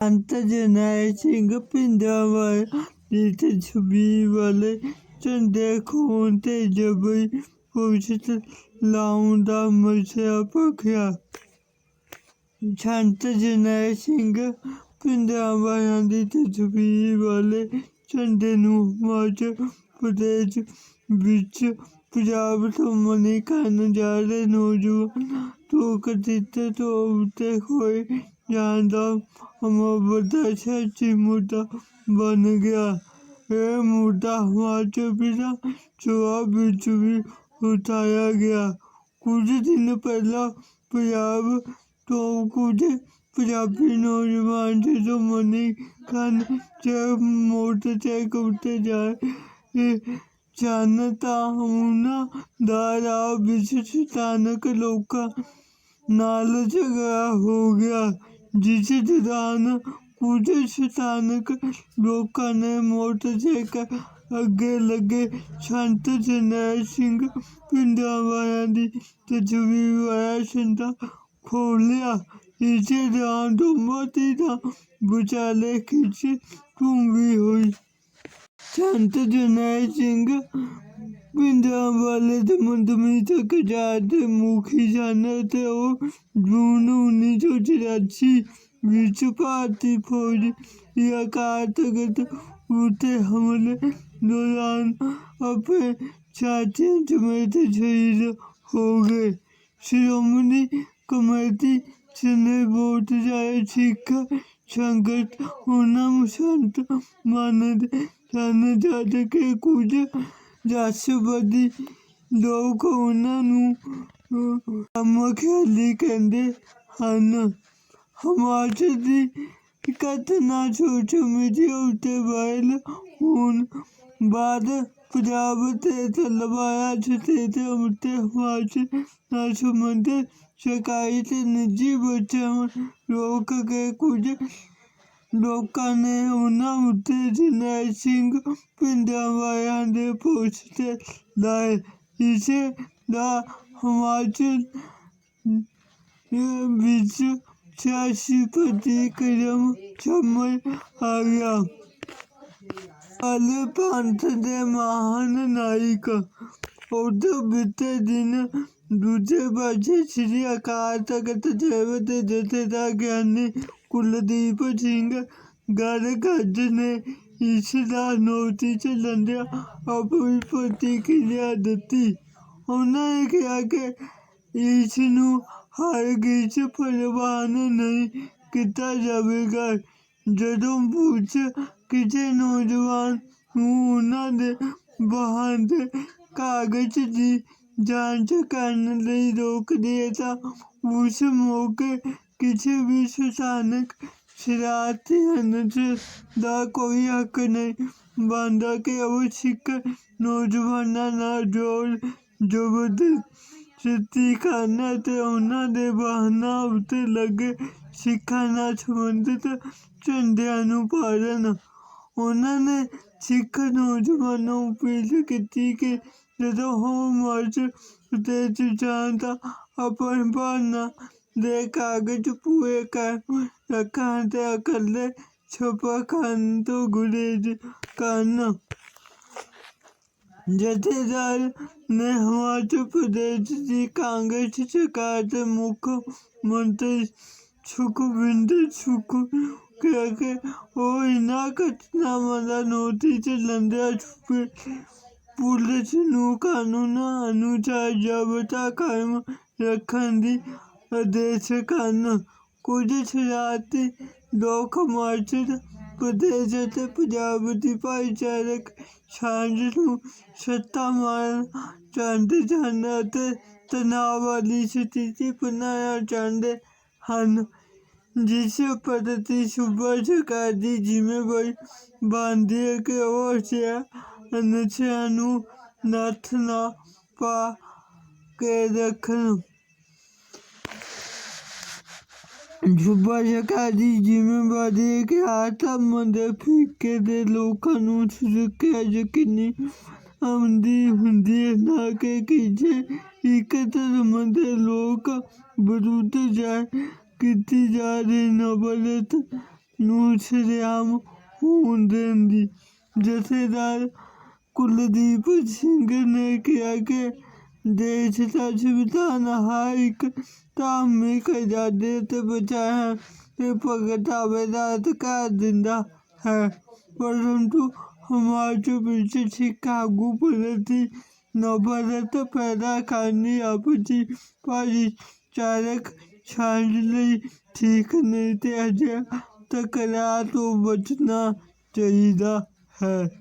ਅੰਤ ਜਨੈ ਸਿੰਘ ਪਿੰਡਾਵਰ ਦੀ ਤਸਵੀਰ ਵਾਲੇ ਝੰਡੇ ਖੋਣ ਤੇ ਜਬਈ ਪੁਸ਼ਤ ਲਾਉਣ ਦਾ ਮਸਿਆ ਭਖਿਆ। ਛੰਤ ਜਨੈ ਸਿੰਘ ਪਿੰਡਾਂ ਵਾਲਿਆਂ ਦੀ ਤਸਵੀਰ ਵਾਲੇ ਝੰਡੇ ਨੂੰ ਹਿਮਾਚਲ ਪ੍ਰਦੇਸ਼ ਵਿੱਚ ਪੰਜਾਬ ਤੋਂ ਮਨੀ ਕਰਨ ਜਾ ਰਹੇ ਨੌਜਵਾਨ ਤੋਂ ਕਥਿਤ ਤੌਰ ਉੱਤੇ ਹੋਏ ਜਾਣ ਦਾ ਅਮਰਦਾ ਸੱਚੀ ਮੁੱਦਾ ਬਣ ਗਿਆ ਇਹ ਮੁੱਦਾ ਹਿਮਾਚਲ ਵਿਧਾਨ ਸਭਾ ਵਿੱਚ ਵੀ ਉਠਾਇਆ ਗਿਆ ਕੁਝ ਦਿਨ ਪਹਿਲਾਂ ਪੰਜਾਬ ਤੋਂ ਕੁਝ ਪੰਜਾਬੀ ਨੌਜਵਾਨ ਜਦੋਂ ਮਨੀ ਖਾਨ ਚ ਮੋਟਰਸਾਈਕਲ ਉੱਤੇ ਜਾ ਰਹੇ ਸਨ ਤਾਂ ਉਹਨਾਂ ਦਾ ਨਾਲ ਝਗੜਾ ਹੋ ਗਿਆ, ਜਿਸ ਦੌਰਾਨ ਕੁਝ ਸਥਾਨਕ ਲੋਕਾਂ ਨੇ ਮੋਟਰਸਾਈਕਲ ਅੱਗੇ ਲੱਗੇ। ਸੰਤ ਜਰਨੈਲ ਸਿੰਘ ਪਿੰਡਾਂ ਵਾਲਿਆਂ ਦੀ ਤਸਵੀਰ ਵਾਲਾ ਸੰਦਾ ਖੋਲਿਆ ਇਸੇ ਦੌਰਾਨ ਦੋਵਾਂ ਦਾ ਵਿਚਾਲੇ ਖਿੱਚ ਘੁੰਮੀ ਹੋਈ। ਸੰਤ ਜਰਨੈਲ ਸਿੰਘ ਪਿੰਡਾਂ ਵਾਲੇ ਦਮਦਮੀ ਤੱਕ ਜਾ ਦੇ ਮੁਖੀ ਸਨ ਤੇ ਉਹ ਜੂਨ 1984 ਵਿੱਚ ਭਾਰਤੀ ਫੌਜ ਦੀ ਅਕਾਤਗਤ ਉੱਤੇ ਹਮਲੇ ਦੌਰਾਨ ਆਪਣੇ ਸਾਥੀਆਂ ਸਮੇਤ ਸ਼ਹੀਦ ਹੋ ਗਏ ਸ਼੍ਰੋਮਣੀ ਕਮੇਟੀ ਸਨੇ ਵੋਟ ਜਾਏ ਸਿੱਖ ਸੰਗਤ ਉਹਨਾਂ ਨੂੰ ਸੰਤ ਮੰਨਦੇ ਸਨ ਜਦ ਕਿ ਕੁਝ ਰਾਸ਼ਟਰਵਾਦੀ ਲੋਕ ਉਹਨਾਂ ਨੂੰ ਅਹ, ਖਿਆਲੀ ਕਹਿੰਦੇ ਹਨ। ਹਿਮਾਚਲ ਦੀ ਘਟਨਾ ਸੋਸ਼ਲ ਮੀਡੀਆ ਉੱਤੇ ਵਾਇਰਲ ਹੋਣ। ਬਾਅਦ ਪੰਜਾਬ ਤੇ ਤਲਵਾਰਾਂ ਸਥਿਤ ਉੱਤੇ ਹਿਮਾਚਲ ਨਾਲ ਸੰਬੰਧਿਤ ਸਰਕਾਰੀ ਤੇ ਨਿੱਜੀ ਬੱਚਿਆਂ ਨੂੰ ਰੋਕ ਕੇ ਕੁਝ ਲੋਕਾਂ ਨੇ ਉਹਨਾਂ ਉੱਤੇ ਜਰਨੈਲ ਸਿੰਘ ਪਿੰਡਾਂ ਵਾਲਿਆਂ ਦੇ ਪੋਸਟਰ ਲਾਏ ਇਸੇ ਦਾ ਹਿਮਾਚਲ ਵਿੱਚ ਸਿਆਸੀ ਪ੍ਰਤੀਕਰਮ ਸਾਹਮਣੇ ਆ ਗਿਆ। ਅਲ ਪੰਥ ਦੇ ਮਹਾਨ ਨਾਇਕ ਉਦੋਂ ਬੀਤੇ ਦਿਨ ਦੂਜੇ ਪਾਸੇ ਸ੍ਰੀ ਅਕਾਲ ਤਖਤ ਸਾਹਿਬ ਦੇ ਜਥੇਦਾਰ ਗਿਆਨੀ ਕੁਲਦੀਪ ਸਿੰਘ ਗੜਗੱਜ ਨੇ ਇਸ ਦਾ ਨੋਟਿਸ ਲੈਂਦਿਆਂ ਆਪਣੀ ਪ੍ਰਤੀਕਿਰਿਆ ਦਿੱਤੀ। ਉਹਨਾਂ ਨੇ ਕਿਹਾ ਕਿ ਇਸ ਨੂੰ ਹਰਗਿਜ਼ ਪ੍ਰਵਾਨ ਨਹੀਂ ਕੀਤਾ ਜਾਵੇਗਾ। ਜਦੋਂ ਪੁੱਛ ਕਿਸੇ ਨੌਜਵਾਨ ਨੂੰ ਉਹਨਾਂ ਦੇ ਵਾਹਨ ਦੇ ਕਾਗਜ਼ ਦੀ ਜਾਂਚ ਕਰਨ ਲਈ ਰੋਕਦੀ ਹੈ ਤਾਂ ਉਸ ਮੌਕੇ ਕਿਸੇ ਵੀ ਸਥਾਨਕ ਸ਼ਰਾਰਤੀ ਅਨਜ ਦਾ ਕੋਈ ਹੱਕ ਨਹੀਂ ਬਣਦਾ ਕਿ ਉਹ ਸਿੱਖ ਨੌਜਵਾਨਾਂ ਨਾਲ ਜੋਰ ਜ਼ਬਰਦਸਤੀ ਕਰਨਾ ਤੇ ਉਹਨਾਂ ਦੇ ਵਾਹਨਾਂ ਉੱਤੇ ਲੱਗੇ ਸਿੱਖਾਂ ਨਾਲ ਸੰਬੰਧਿਤ ਝੰਡਿਆਂ ਨੂੰ ਪਾੜਨ। ਉਹਨਾਂ ਨੇ ਸਿੱਖ ਨੌਜਵਾਨਾਂ ਨੂੰ ਅਪੀਲ ਕੀਤੀ ਕਿ ਜਦੋਂ ਉਹ ਮਾਰਚ ਤੇ ਜਾਣ ਤਾਂ ਆਪਣੇ ਭਾਣਾ ਦੇ ਕਾਗਜ਼ ਪੂਰੇ ਕਰ ਰੱਖਣ ਤੇ ਇਕੱਲੇ ਛਪਾ ਤੋਂ ਗੁਰੇਜ਼ ਕਰਨ। ਜਥੇਦਾਰ ਨੇ ਹਿਮਾਚਲ ਪ੍ਰਦੇਸ਼ ਦੀ ਕਾਂਗਰਸ ਸਰਕਾਰ ਦੇ ਮੁੱਖ ਮੰਤਰੀ ਸੁਖਵਿੰਦਰ ਸੁੱਖ ਕਿਹਾ ਕਿ ਉਹ ਇਹਨਾਂ ਘਟਨਾਵਾਂ ਦਾ ਨੋਟਿਸ ਲੈਂਦੇ ਛੁਪੇ ਪੁਲਿਸ ਨੂੰ ਕਾਨੂੰਨ ਅਨੁਸਾਰ ਜ਼ਾਬਤਾ ਕਾਇਮ ਰੱਖਣ ਦੀ ਆਦੇਸ਼ ਕਰਨ ਕੁਝ ਸ਼ਰਾਰਤੀ ਲੋਕ ਹਿਮਾਚਲ ਪ੍ਰਦੇਸ਼ ਅਤੇ ਪੰਜਾਬ ਦੀ ਭਾਈਚਾਰਕ ਸਾਂਝ ਨੂੰ ਸੱਤਾ ਮਾਰਨ ਚਾਹੁੰਦੇ ਹਨ ਅਤੇ ਤਣਾਅ ਵਾਲੀ ਸਥਿਤੀ ਬਣਾਉਣਾ ਚਾਹੁੰਦੇ ਹਨ, ਜਿਸ ਪ੍ਰਤੀ ਸੂਬਾ ਸਰਕਾਰ ਦੀ ਜ਼ਿੰਮੇਵਾਰੀ ਬਣਦੀ ਹੈ ਕਿ ਉਹ ਨਸ਼ਿਆਂ ਨੂੰ ਨੱਥ ਨਾ ਪਾ ਕੇ ਰੱਖਣ। ਸੂਬਾ ਸਰਕਾਰ ਦੀ ਜ਼ਿੰਮੇਵਾਰੀ ਹੈ ਕਿ ਆਤਮ ਦੇ ਫਿੱਕੇ ਦੇ ਲੋਕਾਂ ਨੂੰ ਸੁਰੱਖਿਆ ਯਕੀਨੀ ਆਉਂਦੀ ਹੁੰਦੀ ਹੈ ਨਾ ਕਿ ਕਿਸੇ ਇੱਕ ਧਰਮ ਦੇ ਲੋਕ ਵਿਰੁੱਧ ਜਾ ਕੀਤੀ ਜਾ ਰਹੀ ਨਫ਼ਰਤ ਨੂੰ ਸ਼ਰੇਆਮ ਹੋਣ ਦੇਣ ਦੀ ਜਥੇਦਾਰ ਕੁਲਦੀਪ ਸਿੰਘ ਨੇ ਕਿਹਾ ਕਿ ਦੇਸ਼ ਦਾ ਸੰਵਿਧਾਨ ਹਰ ਇੱਕ ਧਾਰਮਿਕ ਆਜ਼ਾਦੀ ਅਤੇ ਬਚਾਇਆ ਤੇ ਭਗਤਾਵੇ ਦਾ ਅਧਿਕਾਰ ਦਿੰਦਾ ਹੈ। ਪਰੰਤੂ ਸਮਾਜ ਵਿੱਚ ਸਿੱਖ ਆਗੂ ਪ੍ਰਤੀ ਨਫ਼ਰਤ ਪੈਦਾ ਕਰਨੀ ਆਪਸੀ ਭਾਈਚਾਰਕ ਸਾਂਝ ਲਈ ਠੀਕ ਨਹੀਂ ਤੇ ਅਜਿਹਾ ਤਕਰਾਰ ਤੋਂ ਬਚਣਾ ਚਾਹੀਦਾ ਹੈ।